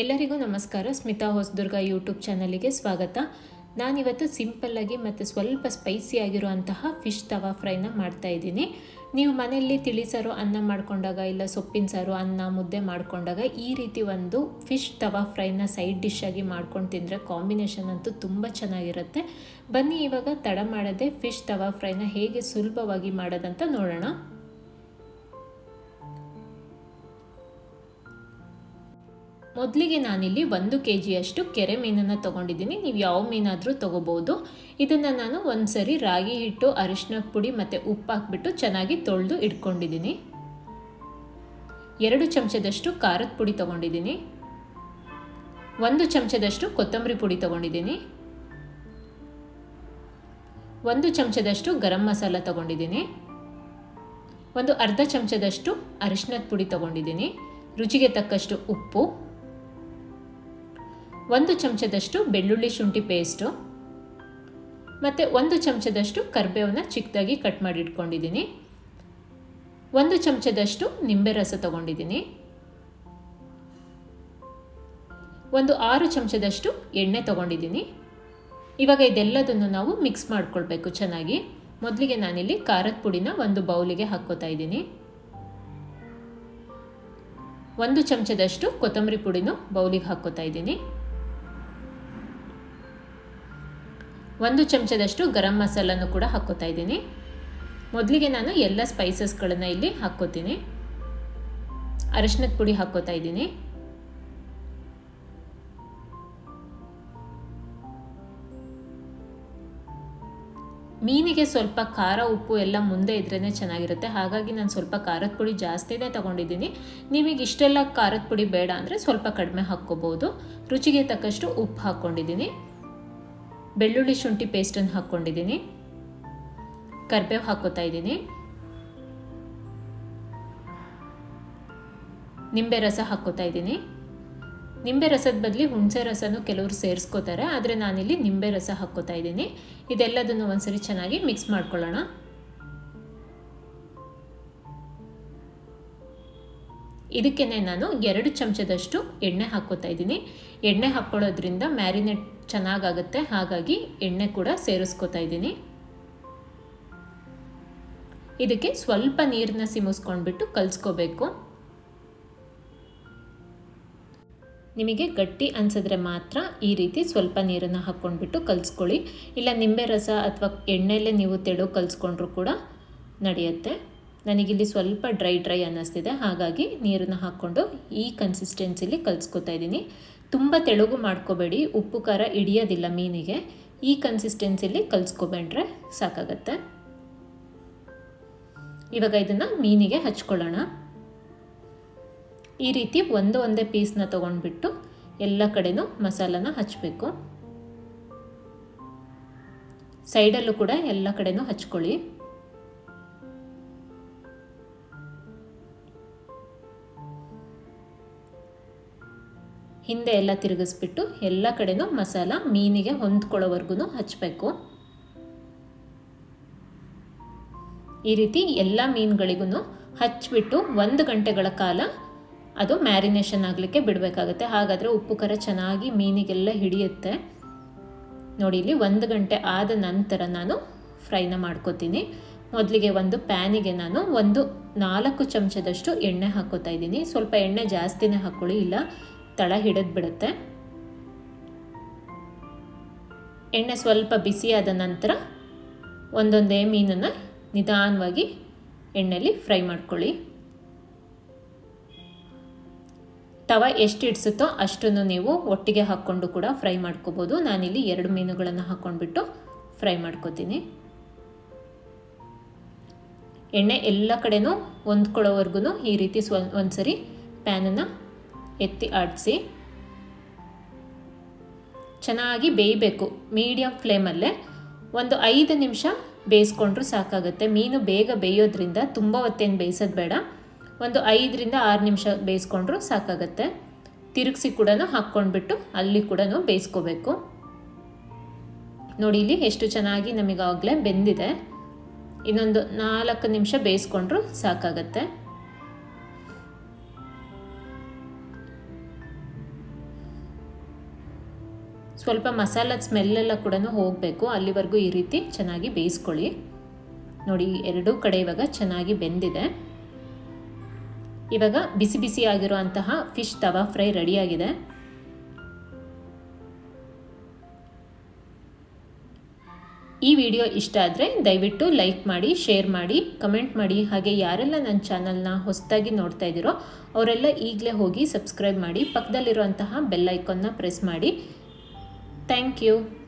ಎಲ್ಲರಿಗೂ ನಮಸ್ಕಾರ. ಸ್ಮಿತಾ ಹೊಸದುರ್ಗ ಯೂಟ್ಯೂಬ್ ಚಾನಲಿಗೆ ಸ್ವಾಗತ. ನಾನಿವತ್ತು ಸಿಂಪಲ್ಲಾಗಿ ಮತ್ತು ಸ್ವಲ್ಪ ಸ್ಪೈಸಿ ಆಗಿರುವಂತಹ ಫಿಶ್ ತವಾ ಫ್ರೈನ ಮಾಡ್ತಾ ಇದ್ದೀನಿ. ನೀವು ಮನೆಯಲ್ಲಿ ತಿಳಿಸಾರು ಅನ್ನ ಮಾಡ್ಕೊಂಡಾಗ ಇಲ್ಲ ಸೊಪ್ಪಿನ ಸಾರು ಅನ್ನ ಮುದ್ದೆ ಮಾಡ್ಕೊಂಡಾಗ ಈ ರೀತಿ ಒಂದು ಫಿಶ್ ತವಾ ಫ್ರೈನ ಸೈಡ್ ಡಿಶ್ ಆಗಿ ಮಾಡ್ಕೊಂಡು ತಿಂದರೆ ಕಾಂಬಿನೇಷನ್ ಅಂತೂ ತುಂಬ ಚೆನ್ನಾಗಿರುತ್ತೆ. ಬನ್ನಿ ಇವಾಗ ತಡ ಮಾಡದೆ ಫಿಶ್ ತವಾ ಫ್ರೈನ ಹೇಗೆ ಸುಲಭವಾಗಿ ಮಾಡೋದಂತ ನೋಡೋಣ. ಮೊದಲಿಗೆ ನಾನಿಲ್ಲಿ ಒಂದು ಕೆ ಜಿಯಷ್ಟು ಕೆರೆ ಮೀನನ್ನು ತೊಗೊಂಡಿದ್ದೀನಿ. ನೀವು ಯಾವ ಮೀನಾದರೂ ತೊಗೋಬೋದು. ಇದನ್ನು ನಾನು ಒಂದು ಸರಿ ರಾಗಿ ಹಿಟ್ಟು ಅರಿಶಿನ ಪುಡಿ ಮತ್ತು ಉಪ್ಪು ಹಾಕ್ಬಿಟ್ಟು ಚೆನ್ನಾಗಿ ತೊಳೆದು ಇಟ್ಕೊಂಡಿದ್ದೀನಿ. ಎರಡು ಚಮಚದಷ್ಟು ಖಾರದ ಪುಡಿ ತೊಗೊಂಡಿದ್ದೀನಿ. ಒಂದು ಚಮಚದಷ್ಟು ಕೊತ್ತಂಬರಿ ಪುಡಿ ತೊಗೊಂಡಿದ್ದೀನಿ. ಒಂದು ಚಮಚದಷ್ಟು ಗರಂ ಮಸಾಲ ತೊಗೊಂಡಿದ್ದೀನಿ. ಒಂದು ಅರ್ಧ ಚಮಚದಷ್ಟು ಅರಿಶಿನದ ಪುಡಿ ತೊಗೊಂಡಿದ್ದೀನಿ. ರುಚಿಗೆ ತಕ್ಕಷ್ಟು ಉಪ್ಪು. ಒಂದು ಚಮಚದಷ್ಟು ಬೆಳ್ಳುಳ್ಳಿ ಶುಂಠಿ ಪೇಸ್ಟು, ಮತ್ತು ಒಂದು ಚಮಚದಷ್ಟು ಕರ್ಬೇವನ್ನು ಚಿಕ್ಕದಾಗಿ ಕಟ್ ಮಾಡಿ ಇಟ್ಕೊಂಡಿದ್ದೀನಿ. ಒಂದು ಚಮಚದಷ್ಟು ನಿಂಬೆ ರಸ ತಗೊಂಡಿದ್ದೀನಿ. ಒಂದು ಆರು ಚಮಚದಷ್ಟು ಎಣ್ಣೆ ತಗೊಂಡಿದ್ದೀನಿ. ಇವಾಗ ಇದೆಲ್ಲದನ್ನು ನಾವು ಮಿಕ್ಸ್ ಮಾಡ್ಕೊಳ್ಬೇಕು ಚೆನ್ನಾಗಿ. ಮೊದಲಿಗೆ ನಾನಿಲ್ಲಿ ಖಾರದ ಪುಡಿನ ಒಂದು ಬೌಲಿಗೆ ಹಾಕ್ಕೋತಾ ಇದ್ದೀನಿ. ಒಂದು ಚಮಚದಷ್ಟು ಕೊತ್ತಂಬರಿ ಪುಡಿನೂ ಬೌಲಿಗೆ ಹಾಕ್ಕೋತಾ ಇದ್ದೀನಿ. ಒಂದು ಚಮಚದಷ್ಟು ಗರಂ ಮಸಾಲನ್ನು ಕೂಡ ಹಾಕ್ಕೋತಾ ಇದ್ದೀನಿ. ಮೊದಲಿಗೆ ನಾನು ಎಲ್ಲ ಸ್ಪೈಸಸ್ಗಳನ್ನು ಇಲ್ಲಿ ಹಾಕ್ಕೋತೀನಿ ಅರಿಶಿನದ ಪುಡಿ ಹಾಕ್ಕೋತಾ ಇದ್ದೀನಿ. ಮೀನಿಗೆ ಸ್ವಲ್ಪ ಖಾರ ಉಪ್ಪು ಎಲ್ಲ ಮುಂದೆ ಇದ್ರೇ ಚೆನ್ನಾಗಿರುತ್ತೆ. ಹಾಗಾಗಿ ನಾನು ಸ್ವಲ್ಪ ಖಾರದ ಪುಡಿ ಜಾಸ್ತಿನೇ ತೊಗೊಂಡಿದ್ದೀನಿ. ನಿಮಗೆ ಇಷ್ಟೆಲ್ಲ ಖಾರದ ಪುಡಿ ಬೇಡ ಅಂದರೆ ಸ್ವಲ್ಪ ಕಡಿಮೆ ಹಾಕ್ಕೋಬೋದು. ರುಚಿಗೆ ತಕ್ಕಷ್ಟು ಉಪ್ಪು ಹಾಕ್ಕೊಂಡಿದ್ದೀನಿ ಬೆಳ್ಳುಳ್ಳಿ ಶುಂಠಿ ಪೇಸ್ಟನ್ನು ಹಾಕ್ಕೊಂಡಿದ್ದೀನಿ. ಕರ್ಬೇವು ಹಾಕೋತಾ ಇದ್ದೀನಿ. ನಿಂಬೆ ರಸ ಹಾಕ್ಕೋತಾ ಇದ್ದೀನಿ. ನಿಂಬೆ ರಸದ ಬದಲಿ ಹುಣಸೆ ರಸನೂ ಕೆಲವರು ಸೇರಿಸ್ಕೋತಾರೆ, ಆದರೆ ನಾನಿಲ್ಲಿ ನಿಂಬೆ ರಸ ಹಾಕ್ಕೋತಾ ಇದ್ದೀನಿ. ಇದೆಲ್ಲದನ್ನು ಒಂದ್ಸರಿ ಚೆನ್ನಾಗಿ ಮಿಕ್ಸ್ ಮಾಡ್ಕೊಳ್ಳೋಣ. ಇದಕ್ಕೇನೆ ನಾನು ಎರಡು ಚಮಚದಷ್ಟು ಎಣ್ಣೆ ಹಾಕ್ಕೋತಾ ಇದ್ದೀನಿ. ಎಣ್ಣೆ ಹಾಕ್ಕೊಳ್ಳೋದ್ರಿಂದ ಮ್ಯಾರಿನೇಟ್ ಚೆನ್ನಾಗಾಗುತ್ತೆ, ಹಾಗಾಗಿ ಎಣ್ಣೆ ಕೂಡ ಸೇರಿಸ್ಕೋತಾ ಇದ್ದೀನಿ. ಇದಕ್ಕೆ ಸ್ವಲ್ಪ ನೀರನ್ನ ಸಿಮಿಸ್ಕೊಂಡ್ಬಿಟ್ಟು ಕಲಿಸ್ಕೋಬೇಕು. ನಿಮಗೆ ಗಟ್ಟಿ ಅನಿಸಿದ್ರೆ ಮಾತ್ರ ಈ ರೀತಿ ಸ್ವಲ್ಪ ನೀರನ್ನು ಹಾಕ್ಕೊಂಡ್ಬಿಟ್ಟು ಕಲಿಸ್ಕೊಳ್ಳಿ. ಇಲ್ಲ ನಿಂಬೆ ರಸ ಅಥವಾ ಎಣ್ಣೆಯಲ್ಲೇ ನೀವು ತೆಳು ಕಲಿಸ್ಕೊಂಡ್ರೂ ಕೂಡ ನಡೆಯುತ್ತೆ. ನನಗಿಲ್ಲಿ ಸ್ವಲ್ಪ ಡ್ರೈ ಡ್ರೈ ಅನ್ನಿಸ್ತಿದೆ, ಹಾಗಾಗಿ ನೀರನ್ನು ಹಾಕ್ಕೊಂಡು ಈ ಕನ್ಸಿಸ್ಟೆನ್ಸಿಲಿ ಕಲಿಸ್ಕೊತಾ ಇದ್ದೀನಿ. ತುಂಬ ತೆಳುಗು ಮಾಡ್ಕೋಬೇಡಿ, ಉಪ್ಪು, ಖಾರ ಹಿಡಿಯೋದಿಲ್ಲ ಮೀನಿಗೆ. ಈ ಕನ್ಸಿಸ್ಟೆನ್ಸಿಲಿ ಕಲಿಸ್ಕೊಬೇಡ್ರೆ ಸಾಕಾಗತ್ತೆ. ಇವಾಗ ಇದನ್ನು ಮೀನಿಗೆ ಹಚ್ಕೊಳ್ಳೋಣ. ಈ ರೀತಿ ಒಂದು ಒಂದೇ ಪೀಸ್ನ ತೊಗೊಂಡ್ಬಿಟ್ಟು ಎಲ್ಲ ಕಡೆನೂ ಮಸಾಲನ ಹಚ್ಚಬೇಕು ಸೈಡಲ್ಲೂ ಕೂಡ ಎಲ್ಲ ಕಡೆನೂ ಹಚ್ಕೊಳ್ಳಿ. ಹಿಂದೆ ಎಲ್ಲ ತಿರುಗಿಸ್ಬಿಟ್ಟು ಎಲ್ಲ ಕಡೆನೂ ಮಸಾಲ ಮೀನಿಗೆ ಹೊಂದ್ಕೊಳ್ಳೋವರೆಗೂ ಹಚ್ಚಬೇಕು ಈ ರೀತಿ ಎಲ್ಲ ಮೀನುಗಳಿಗೂ ಹಚ್ಚಿಬಿಟ್ಟು ಒಂದು ಗಂಟೆಗಳ ಕಾಲ ಅದು ಮ್ಯಾರಿನೇಷನ್ ಆಗಲಿಕ್ಕೆ ಬಿಡಬೇಕಾಗುತ್ತೆ. ಹಾಗಾದರೆ ಉಪ್ಪು, ಖರ ಚೆನ್ನಾಗಿ ಮೀನಿಗೆಲ್ಲ ಹಿಡಿಯುತ್ತೆ. ನೋಡಿ, ಇಲ್ಲಿ ಒಂದು ಗಂಟೆ ಆದ ನಂತರ ನಾನು ಫ್ರೈನ ಮಾಡ್ಕೋತೀನಿ. ಮೊದಲಿಗೆ ಒಂದು ಪ್ಯಾನಿಗೆ ನಾನು ಒಂದು ನಾಲ್ಕು ಚಮಚದಷ್ಟು ಎಣ್ಣೆ ಹಾಕೋತಾ ಇದ್ದೀನಿ. ಸ್ವಲ್ಪ ಎಣ್ಣೆ ಜಾಸ್ತಿನೇ ಹಾಕ್ಕೊಳ್ಳಿ. ಇಲ್ಲ ತಳ ಹಿಡಿದು ಬಿಡುತ್ತೆ. ಎಣ್ಣೆ ಸ್ವಲ್ಪ ಬಿಸಿಯಾದ ನಂತರ ಒಂದೊಂದೇ ಮೀನನ್ನು ನಿಧಾನವಾಗಿ ಎಣ್ಣೆಯಲ್ಲಿ ಫ್ರೈ ಮಾಡ್ಕೊಳ್ಳಿ. ತವ ಎಷ್ಟು ಇಡಿಸುತ್ತೋ ಅಷ್ಟನ್ನು ನೀವು ಒಟ್ಟಿಗೆ ಹಾಕ್ಕೊಂಡು ಕೂಡ ಫ್ರೈ ಮಾಡ್ಕೋಬೋದು. ನಾನಿಲ್ಲಿ ಎರಡು ಮೀನುಗಳನ್ನು ಹಾಕ್ಕೊಂಡ್ಬಿಟ್ಟು ಫ್ರೈ ಮಾಡ್ಕೋತೀನಿ. ಎಣ್ಣೆ ಎಲ್ಲ ಕಡೆನೂ ಹೊಂದ್ಕೊಳ್ಳೋವರೆಗೂ ಈ ರೀತಿ ಸ್ವ, ಒಂದ್ಸರಿ ಪ್ಯಾನನ್ನು ಎತ್ತಿ ಆಡಿಸಿ. ಚೆನ್ನಾಗಿ ಬೇಯಬೇಕು. ಮೀಡಿಯಮ್ ಫ್ಲೇಮಲ್ಲೇ ಒಂದು ಐದು ನಿಮಿಷ ಬೇಯಿಸ್ಕೊಂಡ್ರೂ ಸಾಕಾಗುತ್ತೆ. ಮೀನು ಬೇಗ ಬೇಯೋದ್ರಿಂದ ತುಂಬ ಹೊತ್ತೇನು ಬೇಯಿಸೋದು ಬೇಡ. ಒಂದು ಐದರಿಂದ ಆರು ನಿಮಿಷ ಬೇಯಿಸ್ಕೊಂಡ್ರೂ ಸಾಕಾಗತ್ತೆ. ತಿರುಗಿಸಿ ಕೂಡ ಹಾಕ್ಕೊಂಡ್ಬಿಟ್ಟು ಅಲ್ಲಿ ಕೂಡ ಬೇಯಿಸ್ಕೋಬೇಕು. ನೋಡಿ ಇಲ್ಲಿ ಎಷ್ಟು ಚೆನ್ನಾಗಿ ನಮಗಾಗಲೇ ಬೆಂದಿದೆ. ಇನ್ನೊಂದು ನಾಲ್ಕು ನಿಮಿಷ ಬೇಯಿಸ್ಕೊಂಡ್ರೂ ಸಾಕಾಗತ್ತೆ. ಸ್ವಲ್ಪ ಮಸಾಲದ ಸ್ಮೆಲ್ಲೆಲ್ಲ ಕೂಡ ಹೋಗಬೇಕು. ಅಲ್ಲಿವರೆಗೂ ಈ ರೀತಿ ಚೆನ್ನಾಗಿ ಬೇಯಿಸ್ಕೊಳ್ಳಿ. ನೋಡಿ, ಎರಡೂ ಕಡೆ ಇವಾಗ ಚೆನ್ನಾಗಿ ಬೆಂದಿದೆ. ಇವಾಗ ಬಿಸಿ ಬಿಸಿ ಆಗಿರುವಂತಹ ಫಿಶ್ ತವಾ ಫ್ರೈ ರೆಡಿಯಾಗಿದೆ. ಈ ವಿಡಿಯೋ ಇಷ್ಟ ಆದರೆ ದಯವಿಟ್ಟು ಲೈಕ್ ಮಾಡಿ, ಶೇರ್ ಮಾಡಿ, ಕಮೆಂಟ್ ಮಾಡಿ. ಹಾಗೆ ಯಾರೆಲ್ಲ ನನ್ನ ಚಾನಲ್ನ ಹೊಸದಾಗಿ ನೋಡ್ತಾ ಇದ್ದೀರೋ ಅವರೆಲ್ಲ ಈಗಲೇ ಹೋಗಿ ಸಬ್ಸ್ಕ್ರೈಬ್ ಮಾಡಿ, ಪಕ್ಕದಲ್ಲಿರುವಂತಹ ಬೆಲ್ ಐಕಾನ್ನ ಪ್ರೆಸ್ ಮಾಡಿ. Thank you.